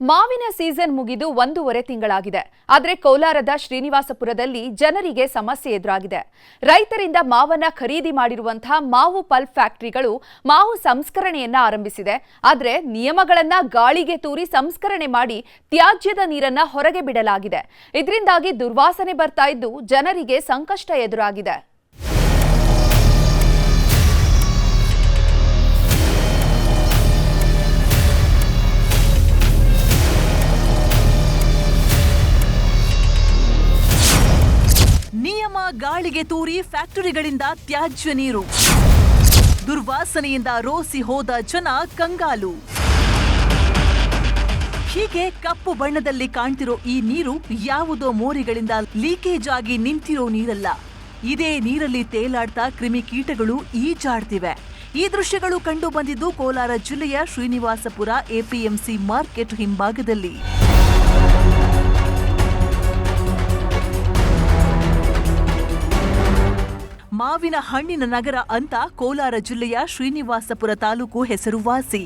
ಮಾವಿನ ಸೀಸನ್ ಮುಗಿದು ಒಂದೂವರೆ ತಿಂಗಳಾಗಿದೆ. ಆದರೆ ಕೋಲಾರದ ಶ್ರೀನಿವಾಸಪುರದಲ್ಲಿ ಜನರಿಗೆ ಸಮಸ್ಯೆ ಎದುರಾಗಿದೆ. ರೈತರಿಂದ ಮಾವನ್ನ ಖರೀದಿ ಮಾಡಿರುವಂತಹ ಮಾವು ಪಲ್ಪ್ ಫ್ಯಾಕ್ಟರಿಗಳು ಮಾವು ಸಂಸ್ಕರಣೆಯನ್ನ ಆರಂಭಿಸಿದೆ. ಆದರೆ ನಿಯಮಗಳನ್ನ ಗಾಳಿಗೆ ತೂರಿ ಸಂಸ್ಕರಣೆ ಮಾಡಿ ತ್ಯಾಜ್ಯದ ನೀರನ್ನ ಹೊರಗೆ ಬಿಡಲಾಗಿದೆ. ಇದರಿಂದಾಗಿ ದುರ್ವಾಸನೆ ಬರ್ತಾ ಇದ್ದು ಜನರಿಗೆ ಸಂಕಷ್ಟ ಎದುರಾಗಿದೆ. ಗಾಳಿಗೆ ತೂರಿ ಫ್ಯಾಕ್ಟರಿಗಳಿಂದ ತ್ಯಾಜ್ಯ ನೀರು. ದುರ್ವಾಸನೆಯಿಂದ ರೋಸಿ ಹೋದ ಜನ ಕಂಗಾಲು. ಹೀಗೆ ಕಪ್ಪು ಬಣ್ಣದಲ್ಲಿ ಕಾಣ್ತಿರೋ ಈ ನೀರು ಯಾವುದೋ ಮೋರಿಗಳಿಂದ ಲೀಕೇಜ್ ಆಗಿ ನಿಂತಿರೋ ನೀರಲ್ಲ. ಇದೇ ನೀರಲ್ಲಿ ತೇಲಾಡ್ತಾ ಕ್ರಿಮಿಕೀಟಗಳು ಈಜಾಡ್ತಿವೆ. ಈ ದೃಶ್ಯಗಳು ಕಂಡು ಬಂದಿದ್ದು ಕೋಲಾರ ಜಿಲ್ಲೆಯ ಶ್ರೀನಿವಾಸಪುರ ಎಪಿಎಂಸಿ ಮಾರ್ಕೆಟ್ ಹಿಂಭಾಗದಲ್ಲಿ. ಮಾವಿನ ಹಣ್ಣಿನ ನಗರ ಅಂತ ಕೋಲಾರ ಜಿಲ್ಲೆಯ ಶ್ರೀನಿವಾಸಪುರ ತಾಲೂಕು ಹೆಸರುವಾಸಿ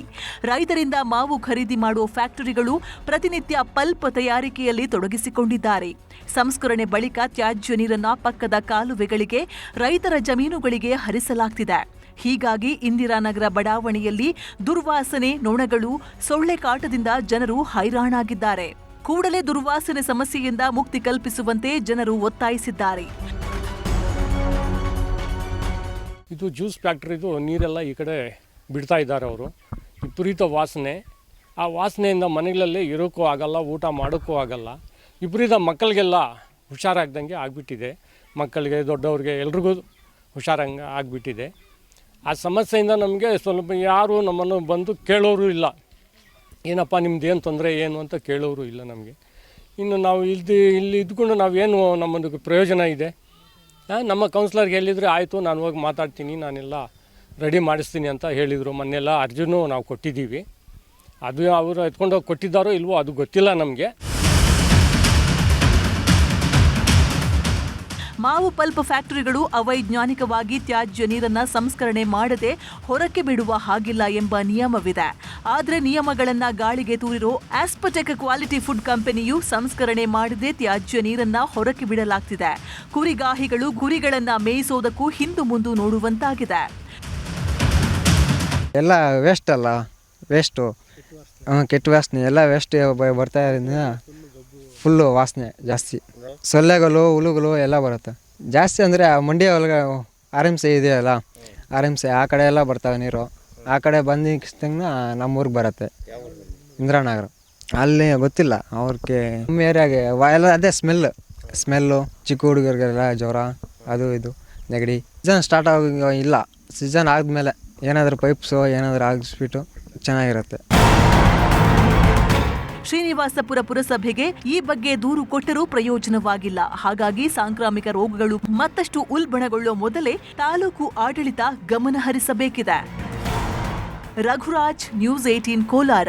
ರೈತರಿಂದ ಮಾವು ಖರೀದಿ ಮಾಡುವ ಫ್ಯಾಕ್ಟರಿಗಳು ಪ್ರತಿನಿತ್ಯ ಪಲ್ಪ್ ತಯಾರಿಕೆಯಲ್ಲಿ ತೊಡಗಿಸಿಕೊಂಡಿದ್ದಾರೆ. ಸಂಸ್ಕರಣೆ ಬಳಿಕ ತ್ಯಾಜ್ಯ ನೀರನ್ನ ಪಕ್ಕದ ಕಾಲುವೆಗಳಿಗೆ, ರೈತರ ಜಮೀನುಗಳಿಗೆ ಹರಿಸಲಾಗ್ತಿದೆ. ಹೀಗಾಗಿ ಇಂದಿರಾನಗರ ಬಡಾವಣೆಯಲ್ಲಿ ದುರ್ವಾಸನೆ, ನೊಣಗಳು, ಸೊಳ್ಳೆ ಕಾಟದಿಂದ ಜನರು ಹೈರಾಣಾಗಿದ್ದಾರೆ. ಕೂಡಲೇ ದುರ್ವಾಸನೆ ಸಮಸ್ಯೆಯಿಂದ ಮುಕ್ತಿ ಕಲ್ಪಿಸುವಂತೆ ಜನರು ಒತ್ತಾಯಿಸಿದ್ದಾರೆ. ಇದು ಜ್ಯೂಸ್ ಫ್ಯಾಕ್ಟ್ರಿದು ನೀರೆಲ್ಲ ಈ ಕಡೆ ಬಿಡ್ತಾ ಇದ್ದಾರೆ ಅವರು. ವಿಪರೀತ ವಾಸನೆ. ಆ ವಾಸನೆಯಿಂದ ಮನೆಗಳಲ್ಲಿ ಇರೋಕ್ಕೂ ಆಗಲ್ಲ, ಊಟ ಮಾಡೋಕ್ಕೂ ಆಗಲ್ಲ. ವಿಪರೀತ ಮಕ್ಕಳಿಗೆಲ್ಲ ಹುಷಾರಾಗ್ದಂಗೆ ಆಗಿಬಿಟ್ಟಿದೆ. ಮಕ್ಕಳಿಗೆ, ದೊಡ್ಡವ್ರಿಗೆ ಎಲ್ರಿಗೂ ಹುಷಾರಂಗೆ ಆಗಿಬಿಟ್ಟಿದೆ. ಆ ಸಮಸ್ಯೆಯಿಂದ ನಮಗೆ ಸ್ವಲ್ಪ ಯಾರು ನಮ್ಮನ್ನು ಬಂದು ಕೇಳೋರು ಇಲ್ಲ. ಏನಪ್ಪ ನಿಮ್ದು ಏನು ತೊಂದರೆ, ಏನು ಅಂತ ಕೇಳೋರು ಇಲ್ಲ ನಮಗೆ. ಇನ್ನು ನಾವು ಇಲ್ಲಿ ಇಲ್ಲಿ ಇದ್ಕೊಂಡು ನಾವೇನು ನಮ್ಮೊಂದು ಪ್ರಯೋಜನ ಇದೆ? ನಮ್ಮ ಕೌನ್ಸಿಲರ್ಗೆ ಹೇಳಿದರೆ, ಆಯಿತು, ನಾನು ಹೋಗಿ ಮಾತಾಡ್ತೀನಿ, ನಾನೆಲ್ಲ ರೆಡಿ ಮಾಡಿಸ್ತೀನಿ ಅಂತ ಹೇಳಿದರು. ಮೊನ್ನೆಲ್ಲ ಅರ್ಜಿನೂ ನಾವು ಕೊಟ್ಟಿದ್ದೀವಿ. ಅದು ಅವರು ಎತ್ಕೊಂಡೋಗಿ ಕೊಟ್ಟಿದ್ದಾರೋ ಇಲ್ವೋ ಅದು ಗೊತ್ತಿಲ್ಲ ನಮಗೆ. ಮಾವು ಪಲ್ಪ್ ಫ್ಯಾಕ್ಟರಿಗಳು ಅವೈಜ್ಞಾನಿಕವಾಗಿ ತ್ಯಾಜ್ಯ ನೀರನ್ನು ಸಂಸ್ಕರಣೆ ಮಾಡದೆ ಹೊರಕ್ಕೆ ಬಿಡುವ ಹಾಗಿಲ್ಲ ಎಂಬ ನಿಯಮವಿದೆ. ಆದರೆ ನಿಯಮಗಳನ್ನು ಗಾಳಿಗೆ ತೂರಿರೋ ಆಸ್ಪಟೆಕ್ ಕ್ವಾಲಿಟಿ ಫುಡ್ ಕಂಪನಿಯು ಸಂಸ್ಕರಣೆ ಮಾಡದೆ ತ್ಯಾಜ್ಯ ನೀರನ್ನ ಹೊರಕ್ಕೆ ಬಿಡಲಾಗ್ತಿದೆ. ಕುರಿಗಾಹಿಗಳು ಕುರಿಗಳನ್ನ ಮೇಯಿಸೋದಕ್ಕೂ ಹಿಂದು ಮುಂದು ನೋಡುವಂತಾಗಿದೆ. ಎಲ್ಲ ವೇಸ್ಟ್ ಅಲ್ಲ. ವೇಸ್ಟು ಕೆಟ್ಟ ವಾಸನೆ. ಎಲ್ಲ ವೇಸ್ಟ್ ಬರ್ತಾ ಇರೋದ್ರಿಂದ ಫುಲ್ಲು ವಾಸನೆ ಜಾಸ್ತಿ. ಸೊಳ್ಳೆಗಳು, ಹುಳುಗಳು ಎಲ್ಲ ಬರುತ್ತೆ. ಜಾಸ್ತಿ ಅಂದರೆ ಮಂಡ್ಯ ಒಳಗೆ ಆರ್ ಎಂ ಸಿ ಇದೆಯಲ್ಲ ಆರ್ ಎಂ ಸಿ ಆ ಕಡೆ ಎಲ್ಲ ಬರ್ತವೆ ನೀರು. ಆ ಕಡೆ ಬಂದಿಕ್ಸ್ದಂಗ ನಮ್ಮೂರಿಗೆ ಬರುತ್ತೆ. ಇಂದ್ರಾನಗರ. ಅಲ್ಲಿ ಗೊತ್ತಿಲ್ಲ ಅವ್ರಿಗೆ ನಮ್ಮ ಏರಿಯಾಗೆ ಎಲ್ಲ ಅದೇ ಸ್ಮೆಲ್ ಸ್ಮೆಲ್ಲು ಚಿಕ್ಕ ಹುಡುಗರಿಗೆಲ್ಲ ಜ್ವರ, ಅದು ಇದು, ನೆಗಡಿ. ಸೀಸನ್ ಸ್ಟಾರ್ಟ್ ಆಗೋ ಇಲ್ಲ. ಸೀಸನ್ ಆದಮೇಲೆ ಏನಾದರೂ ಪೈಪ್ಸು ಏನಾದರೂ ಆಗಿಸ್ಬಿಟ್ಟು ಚೆನ್ನಾಗಿರುತ್ತೆ. ಶ್ರೀನಿವಾಸಪುರ ಪುರಸಭೆಗೆ ಈ ಬಗ್ಗೆ ದೂರು ಕೊಟ್ಟರೂ ಪ್ರಯೋಜನವಾಗಿಲ್ಲ. ಹಾಗಾಗಿ ಸಾಂಕ್ರಾಮಿಕ ರೋಗಗಳು ಮತ್ತಷ್ಟು ಉಲ್ಬಣಗೊಳ್ಳುವ ಮೊದಲೇ ತಾಲೂಕು ಆಡಳಿತ ಗಮನಹರಿಸಬೇಕಿದೆ. Raghuraj, news eighteen Kolar.